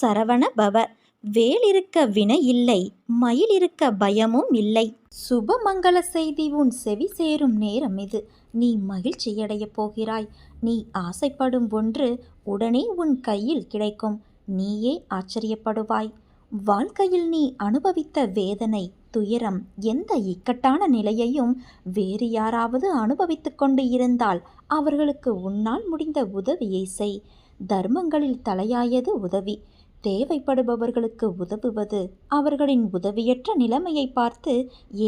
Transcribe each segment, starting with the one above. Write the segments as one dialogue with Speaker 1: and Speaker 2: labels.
Speaker 1: சரவண பவ. வேல் இருக்க வினை இல்லை மயில் இருக்க பயமும் இல்லை. சுபமங்கள செய்தி உன் செவி சேரும் நேரம் இது. நீ மகிழ்ச்சியடையப் போகிறாய். நீ ஆசைப்படும் ஒன்று உடனே உன் கையில் கிடைக்கும். நீயே ஆச்சரியப்படுவாய். வாழ்க்கையில் நீ அனுபவித்த வேதனை துயரம் எந்த இக்கட்டான நிலையையும் வேறு யாராவது அனுபவித்து கொண்டு இருந்தால் அவர்களுக்கு உன்னால் முடிந்த உதவியை செய். தர்மங்களில் தலையாயது உதவி. தேவைப்படுபவர்களுக்கு உதவுவது அவர்களின் உதவியற்ற நிலைமையை பார்த்து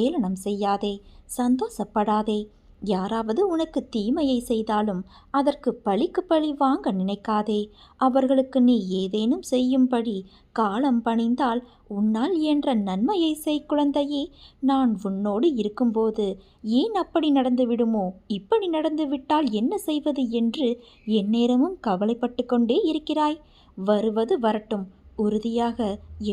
Speaker 1: ஏளனம் செய்யாதே சந்தோஷப்படாதே. யாராவது உனக்கு தீமையை செய்தாலும் அதற்கு பழிக்கு பழி வாங்க நினைக்காதே. அவர்களுக்கு நீ ஏதேனும் செய்யும்படி காலம் பணிந்தால் உன்னால் இயன்ற நன்மையை செய் குழந்தையே. நான் உன்னோடு இருக்கும்போது ஏன் அப்படி நடந்து விடுமோ இப்படி நடந்து விட்டால் என்ன செய்வது என்று எந்நேரமும் கவலைப்பட்டு கொண்டே இருக்கிறாய். வருவது வரட்டும். உறுதியாக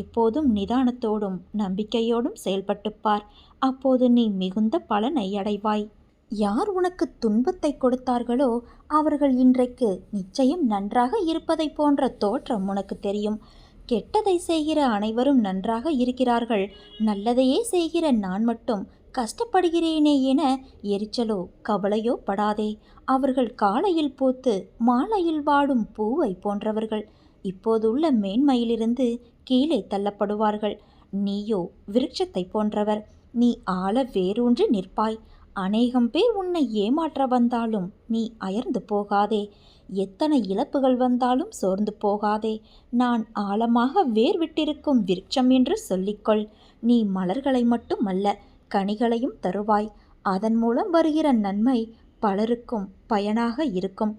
Speaker 1: எப்போதும் நிதானத்தோடும் நம்பிக்கையோடும் செயல்பட்டுப்பார். அப்போது நீ மிகுந்த பலனை அடைவாய். யார் உனக்கு துன்பத்தை கொடுத்தார்களோ அவர்கள் இன்றைக்கு நிச்சயம் நன்றாக இருப்பதை போன்ற தோற்றம் உனக்கு தெரியும். கெட்டதை செய்கிற அனைவரும் நன்றாக இருக்கிறார்கள். நல்லதையே செய்கிற நான் மட்டும் கஷ்டப்படுகிறேனே என எரிச்சலோ கவலையோ படாதே. அவர்கள் காலையில் பூத்து மாலையில் வாடும் பூவை போன்றவர்கள். இப்போதுள்ள மேன்மையிலிருந்து கீழே தள்ளப்படுவார்கள். நீயோ விருட்சத்தை போன்றவர். நீ ஆழ வேரூன்றி நிற்பாய். அநேகம் பேர் உன்னை ஏமாற்ற வந்தாலும் நீ அயர்ந்து போகாதே. எத்தனை இழப்புகள் வந்தாலும் சோர்ந்து போகாதே. நான் ஆழமாக வேர் விட்டிருக்கும் விருட்சம் என்று சொல்லிக்கொள். நீ மலர்களை மட்டுமல்ல கனிகளையும் தருவாய். அதன் மூலம் வருகிற நன்மை பலருக்கும் பயனாக இருக்கும்.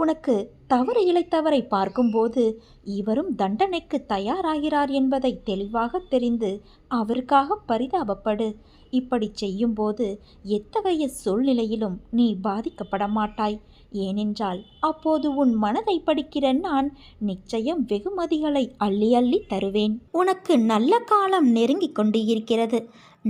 Speaker 1: உனக்கு தவறு இழைத்தவரை பார்க்கும்போது இவரும் தண்டனைக்கு தயாராகிறார் என்பதை தெளிவாக தெரிந்து அவருக்காக பரிதாபப்படு. இப்படி செய்யும்போது எத்தகைய சூழ்நிலையிலும் நீ பாதிக்கப்பட மாட்டாய் ஏனென்றால் அப்போது உன் மனதை படிக்கிற நான் நிச்சயம் வெகுமதிகளை அள்ளி அள்ளி தருவேன். உனக்கு நல்ல காலம் நெருங்கிக் கொண்டு இருக்கிறது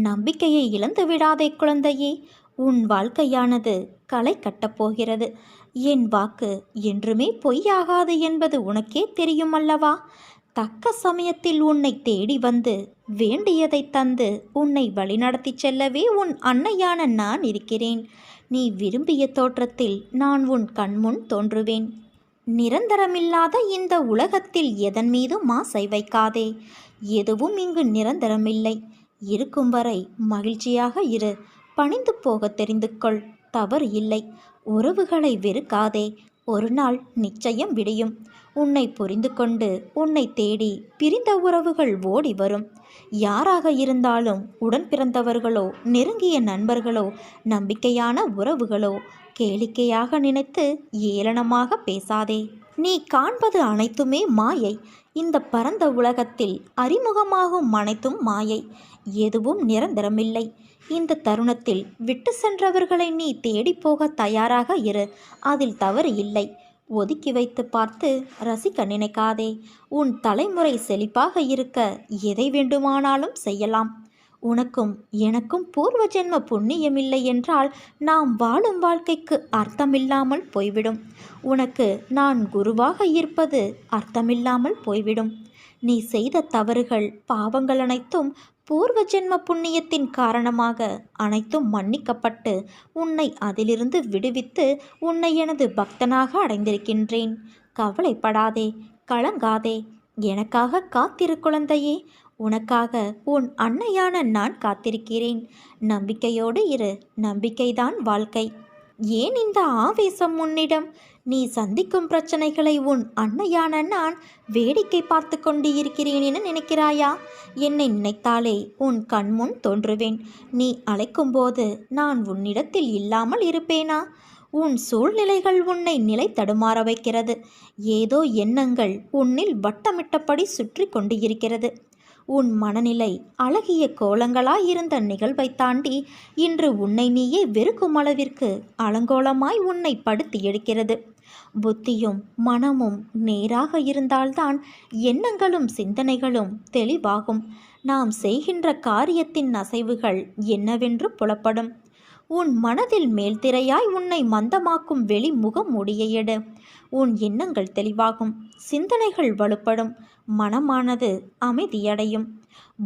Speaker 1: நம்பிக்கையை இழந்து விடாதே குழந்தையே. உன் வாழ்க்கையானது களை கட்டப்போகிறது என் வாக்கு என்றுமே பொய்யாகாது என்பது உனக்கே தெரியும் அல்லவா? தக்க சமயத்தில் உன்னை தேடி வந்து வேண்டியதை தந்து உன்னை வழிநடத்தி செல்லவே உன் அன்னையான நான் இருக்கிறேன். நீ விரும்பிய தோற்றத்தில் நான் உன் கண்முன் தோன்றுவேன். நிரந்தரமில்லாத இந்த உலகத்தில் எதன் மீதும் ஆசை வைக்காதே. எதுவும் இங்கு நிரந்தரமில்லை. இருக்கும் வரை மகிழ்ச்சியாக இரு. பணிந்து போக தெரிந்து கொள் தவறு இல்லை. உறவுகளை வெறுக்காதே. ஒரு நாள் நிச்சயம் விடியும். உன்னை புரிந்து கொண்டு உன்னை தேடி பிரிந்த உறவுகள் ஓடி வரும். யாராக இருந்தாலும் உடன் பிறந்தவர்களோ நெருங்கிய நண்பர்களோ நம்பிக்கையான உறவுகளோ கேளிக்கையாக நினைத்து ஏளனமாக பேசாதே. நீ காண்பது அனைத்துமே மாயை. இந்த பரந்த உலகத்தில் அறிமுகமாகும் அனைத்தும் மாயை. எதுவும் நிரந்தரமில்லை. இந்த தருணத்தில் விட்டு சென்றவர்களை நீ தேடி போக தயாராக இரு. அதில் தவறு இல்லை. ஒதுக்கி வைத்து பார்த்து ரசிக்க நினைக்காதே. உன் தலைமுறை செழிப்பாக இருக்க எதை வேண்டுமானாலும் செய்யலாம். உனக்கும் எனக்கும் பூர்வ ஜென்ம புண்ணியமில்லை என்றால் நாம் வாழும் வாழ்க்கைக்கு அர்த்தமில்லாமல் போய்விடும். உனக்கு நான் குருவாக இருப்பது அர்த்தமில்லாமல் போய்விடும். நீ செய்த தவறுகள் பாவங்கள் அனைத்தும் பூர்வ ஜென்ம புண்ணியத்தின் காரணமாக அனைத்தும் மன்னிக்கப்பட்டு உன்னை அதிலிருந்து விடுவித்து உன்னை எனது பக்தனாக அடைந்திருக்கின்றேன். கவலைப்படாதே கலங்காதே. எனக்காக காத்திரு குழந்தையே. உனக்காக உன் அன்னையான நான் காத்திருக்கிறேன். நம்பிக்கையோடு இரு. நம்பிக்கைதான் வாழ்க்கை. ஏன் இந்த ஆவேசம் உன்னிடம்? நீ சந்திக்கும் பிரச்சனைகளை உன் அன்னையான நான் வேடிக்கை பார்த்து கொண்டு இருக்கிறேன் என நினைக்கிறாயா? என்னை நினைத்தாலே உன் கண்முன் தோன்றுவேன். நீ அழைக்கும்போது நான் உன்னிடத்தில் இல்லாமல் இருப்பேனா? உன் சூழ்நிலைகள் உன்னை நிலை தடுமாற வைக்கிறது. ஏதோ எண்ணங்கள் உன்னில் வட்டமிட்டபடி சுற்றி கொண்டு இருக்கிறது உன் மனநிலை அழகிய கோலங்களாயிருந்த நிகழ்வை தாண்டி இன்று உன்னை நீயே வெறுக்கும் அளவிற்கு அலங்கோலமாய் உன்னை படுத்தி எடுக்கிறது. புத்தியும் மனமும் நேராக இருந்தால்தான் எண்ணங்களும் சிந்தனைகளும் தெளிவாகும். நாம் செய்கின்ற காரியத்தின் அசைவுகள் என்னவென்று புலப்படும். உன் மனதில் மேல்திரையாய் உன்னை மந்தமாக்கும் வெளி முகம் முடியெடு உன் எண்ணங்கள் தெளிவாகும் சிந்தனைகள் வலுப்படும் மனமானது அமைதியடையும்.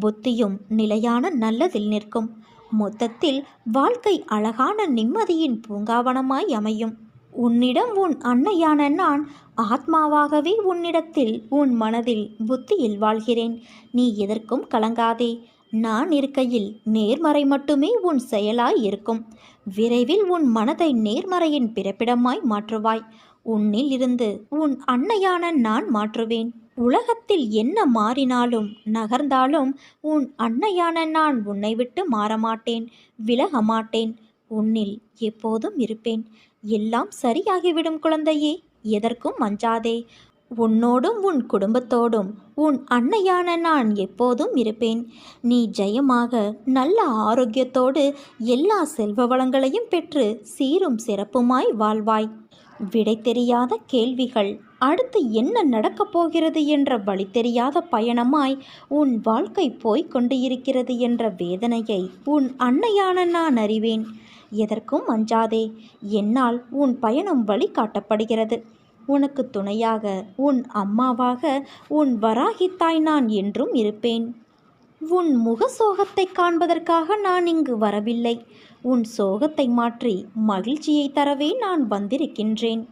Speaker 1: புத்தியும் நிலையான நல்லதில் நிற்கும். மொத்தத்தில் வாழ்க்கை அழகான நிம்மதியின் பூங்காவனமாய் அமையும். உன்னிடம் உன் அன்னையான நான் ஆத்மாவாகவே உன்னிடத்தில் உன் மனதில் புத்தியில் வாழ்கிறேன். நீ எதற்கும் கலங்காதே. நான் இருக்கையில் நேர்மறை மட்டுமே உன் செயலாய் இருக்கும். விரைவில் உன் மனதை நேர்மறையின் பிறப்பிடமாய் மாற்றுவாய். உன்னில் இருந்து உன் அன்னையான நான் மாற்றுவேன். உலகத்தில் என்ன மாறினாலும் நகர்ந்தாலும் உன் அன்னையான நான் உன்னை விட்டு மாறமாட்டேன் விலக மாட்டேன். உன்னில் எப்போதும் இருப்பேன். எல்லாம் சரியாகிவிடும் குழந்தையே எதற்கும் அஞ்சாதே உன்னோடும் உன் குடும்பத்தோடும் உன் அன்னையான நான் எப்போதும் இருப்பேன். நீ ஜெயமாக நல்ல ஆரோக்கியத்தோடு எல்லா செல்வ வளங்களையும் பெற்று சீரும் சிறப்புமாய் வாழ்வாய். விடை தெரியாத கேள்விகள் அடுத்து என்ன நடக்கப் போகிறது என்ற வழி தெரியாத பயணமாய் உன் வாழ்க்கை போய்க் கொண்டு இருக்கிறது என்ற வேதனையை உன் அன்னையான நான் அறிவேன். எதற்கும் அஞ்சாதே. என்னால் உன் பயணம் வழி காட்டப்படுகிறது உனக்கு துணையாக உன் அம்மாவாக உன் வராகித்தாய் நான் என்றும் இருப்பேன். உன் முக சோகத்தை காண்பதற்காக நான் இங்கு வரவில்லை. உன் சோகத்தை மாற்றி மகிழ்ச்சியை தரவே நான் வந்திருக்கின்றேன்.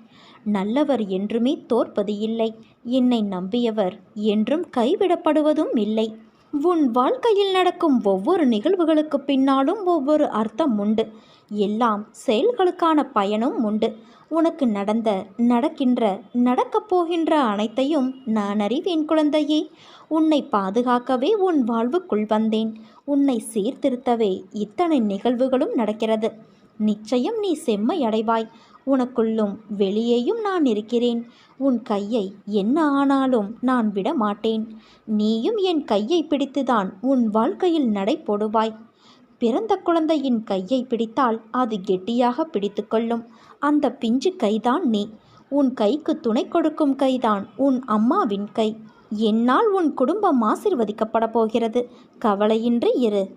Speaker 1: நல்லவர் என்றுமே தோற்பது இல்லை. என்னை நம்பியவர் என்றும் கைவிடப்படுவதும் இல்லை. உன் வாழ்க்கையில் நடக்கும் ஒவ்வொரு நிகழ்வுகளுக்கு பின்னாலும் ஒவ்வொரு அர்த்தம் உண்டு. எல்லாம் செயல்களுக்கான பயனும் உண்டு. உனக்கு நடந்த நடக்கின்ற நடக்கப் போகின்ற அனைத்தையும் நான் அறிவேன் குழந்தையே. உன்னை பாதுகாக்கவே உன் வாழ்வுக்குள் வந்தேன். உன்னை சீர்திருத்தவே இத்தனை நிகழ்வுகளும் நடக்கிறது. நிச்சயம் நீ செம்மை அடைவாய். உனக்குள்ளும் வெளியேயும் நான் இருக்கிறேன். உன் கையை என்ன ஆனாலும் நான் விட மாட்டேன் நீயும் என் கையை பிடித்துதான் உன் வாழ்க்கையில் நடை போடுவாய் பிறந்த குழந்தையின் கையை பிடித்தால் அது கெட்டியாக பிடித்துக்கொள்ளும் அந்த பிஞ்சு கைதான் நீ. உன் கைக்கு துணை கொடுக்கும் கைதான் உன் அம்மாவின் கை. என்னால் உன் குடும்பம் ஆசிர்வதிக்கப்பட போகிறது. கவலையின்றி இரு.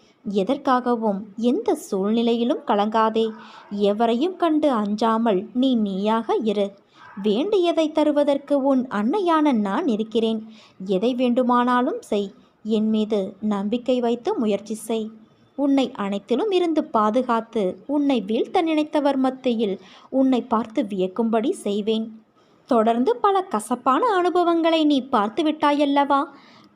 Speaker 1: எதற்காகவும் எந்த சூழ்நிலையிலும் கலங்காதே. எவரையும் கண்டு அஞ்சாமல் நீ நீயாக இரு. வேண்டியதை தருவதற்கு உன் அன்னையான நான் இருக்கிறேன். எதை வேண்டுமானாலும் செய். என் மீது நம்பிக்கை வைத்து முயற்சி செய். உன்னை அனைத்திலும் இருந்து பாதுகாத்து உன்னை வீழ்த்த நினைத்தவர் மத்தியில் உன்னை பார்த்து வியக்கும்படி செய்வேன். தொடர்ந்து பல கசப்பான அனுபவங்களை நீ பார்த்து விட்டாயல்லவா?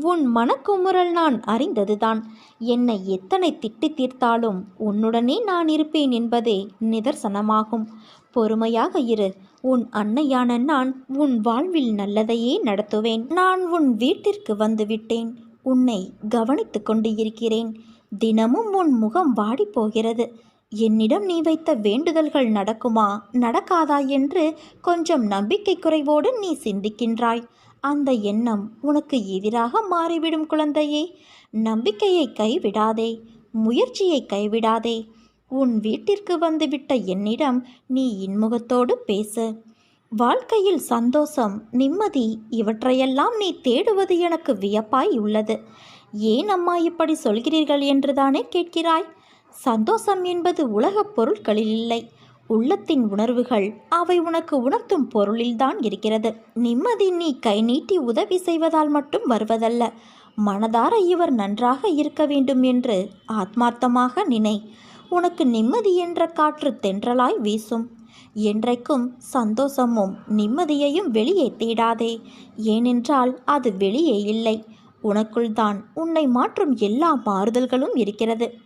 Speaker 1: உன் மனக்குமுறல் நான் அறிந்ததுதான். என்னை எத்தனை திட்டி தீர்த்தாலும் உன்னுடனே நான் இருப்பேன் என்பதே நிதர்சனமாகும். பொறுமையாக இரு. உன் அன்னையான நான் உன் வாழ்வில் நல்லதையே நடத்துவேன். நான் உன் வீட்டிற்கு வந்துவிட்டேன் உன்னை கவனித்து கொண்டு இருக்கிறேன். தினமும் உன் முகம் வாடிப் போகிறது. என்னிடம் நீ வைத்த வேண்டுதல்கள் நடக்குமா? நடக்காதா என்று கொஞ்சம் நம்பிக்கை குறைவோடு நீ சிந்திக்கின்றாய். அந்த எண்ணம் உனக்கு எதிராக மாறிவிடும் குழந்தையே. நம்பிக்கையை கைவிடாதே. முயற்சியை கைவிடாதே. உன் வீட்டிற்கு வந்துவிட்ட என்னிடம் நீ இன்முகத்தோடு பேசு. வாழ்க்கையில் சந்தோஷம் நிம்மதி இவற்றையெல்லாம் நீ தேடுவது எனக்கு வியப்பாய் உள்ளது. ஏன் அம்மா இப்படி சொல்கிறீர்கள் என்றுதானே கேட்கிறாய். சந்தோஷம் என்பது உலகப் பொருட்களில் இல்லை. உள்ளத்தின் உணர்வுகள் அவை உனக்கு உணர்த்தும் பொருளில்தான் இருக்கிறது. நிம்மதி நீ கை நீட்டி உதவி செய்வதால் மட்டும் வருவதல்ல. மனதார இவர் நன்றாக இருக்க வேண்டும் என்று ஆத்மார்த்தமாக நினை. உனக்கு நிம்மதி என்ற காற்று தென்றலாய் வீசும். என்றைக்கும் சந்தோஷமும் நிம்மதியையும் வெளியே தேடாதே. ஏனென்றால் அது வெளியே இல்லை. உனக்குள்தான் உன்னை மாற்றும் எல்லா மாறுதல்களும் இருக்கிறது.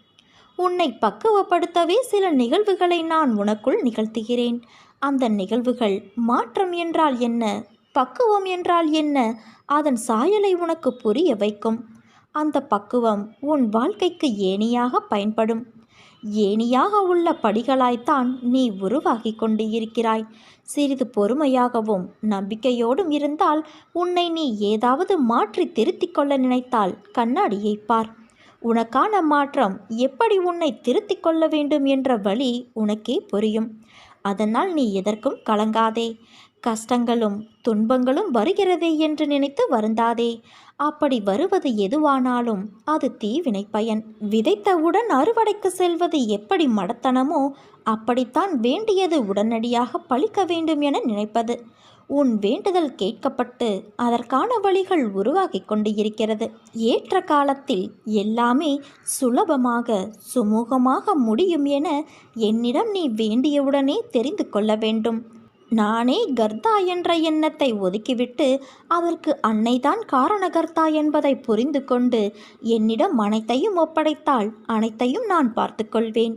Speaker 1: உன்னை பக்குவப்படுத்தவே சில நிகழ்வுகளை நான் உனக்குள் நிகழ்த்துகிறேன். அந்த நிகழ்வுகள் மாற்றம் என்றால் என்ன? பக்குவம் என்றால் என்ன? அதன் சாயலை உனக்கு புரிய வைக்கும். அந்த பக்குவம் உன் வாழ்க்கைக்கு ஏணியாக பயன்படும். ஏணியாக உள்ள படிகளாய்த்தான் நீ உருவாகி கொண்டு இருக்கிறாய் சிறிது பொறுமையாகவும் நம்பிக்கையோடும் இருந்தால் உன்னை நீ ஏதாவது மாற்றி திருத்திக் கொள்ள நினைத்தால் கண்ணாடியை பார். உனக்கான மாற்றம் எப்படி உன்னை திருத்திக் கொள்ள வேண்டும் என்ற வழி உனக்கே புரியும். அதனால் நீ எதற்கும் கலங்காதே. கஷ்டங்களும் துன்பங்களும் வருகிறதே என்று நினைத்து வருந்தாதே. அப்படி வருவது எதுவானாலும் அது தீவினை பயன். விதைத்தவுடன் அறுவடைக்கு செல்வது எப்படி மடத்தனமோ அப்படித்தான் வேண்டியது உடனடியாக பழிக்க வேண்டும் என நினைப்பது. உன் வேண்டுதல் கேட்கப்பட்டு அதற்கான வழிகள் உருவாகி கொண்டு இருக்கிறது ஏற்ற காலத்தில் எல்லாமே சுலபமாக சுமூகமாக முடியும் என என்னிடம் நீ வேண்டியவுடனே தெரிந்து கொள்ள வேண்டும். நானே கர்த்தா என்ற எண்ணத்தை ஒதுக்கிவிட்டு அதற்கு அன்னைதான் காரணகர்த்தா என்பதை புரிந்து கொண்டு என்னிடம் அனைத்தையும் ஒப்படைத்தால் அனைத்தையும் நான் பார்த்துக்கொள்வேன்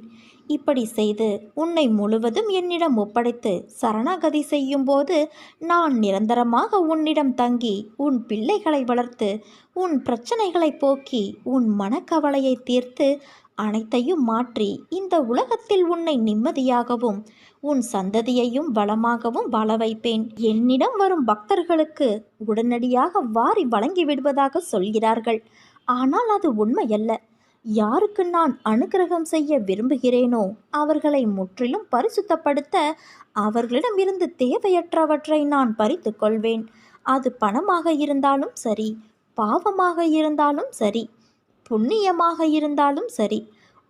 Speaker 1: இப்படி செய்து உன்னை முழுவதும் என்னிடம் ஒப்படைத்து சரணாகதி செய்யும்போது நான் நிரந்தரமாக உன்னிடம் தங்கி உன் பிள்ளைகளை வளர்த்து உன் பிரச்சனைகளை போக்கி உன் மனக்கவலையை தீர்த்து அனைத்தையும் மாற்றி இந்த உலகத்தில் உன்னை நிம்மதியாகவும் உன் சந்ததியையும் வளமாகவும் வாழ வைப்பேன். என்னிடம் வரும் பக்தர்களுக்கு உடனடியாக வாரி வழங்கி விடுவதாக சொல்கிறார்கள். ஆனால் அது உண்மையல்ல. யாருக்கு நான் அனுக்கிரகம் செய்ய விரும்புகிறேனோ அவர்களை முற்றிலும் பரிசுத்தப்படுத்த அவர்களிடமிருந்து தேவையற்றவற்றை நான் பறித்து கொள்வேன். அது பணமாக இருந்தாலும் சரி பாவமாக இருந்தாலும் சரி புண்ணியமாக இருந்தாலும் சரி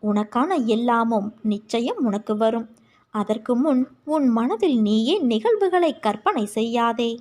Speaker 1: உனக்கான எல்லாமும் நிச்சயம் உனக்கு வரும். அதற்கு முன் உன் மனதில் நீயே நிகழ்வுகளை கற்பனை செய்யாதே.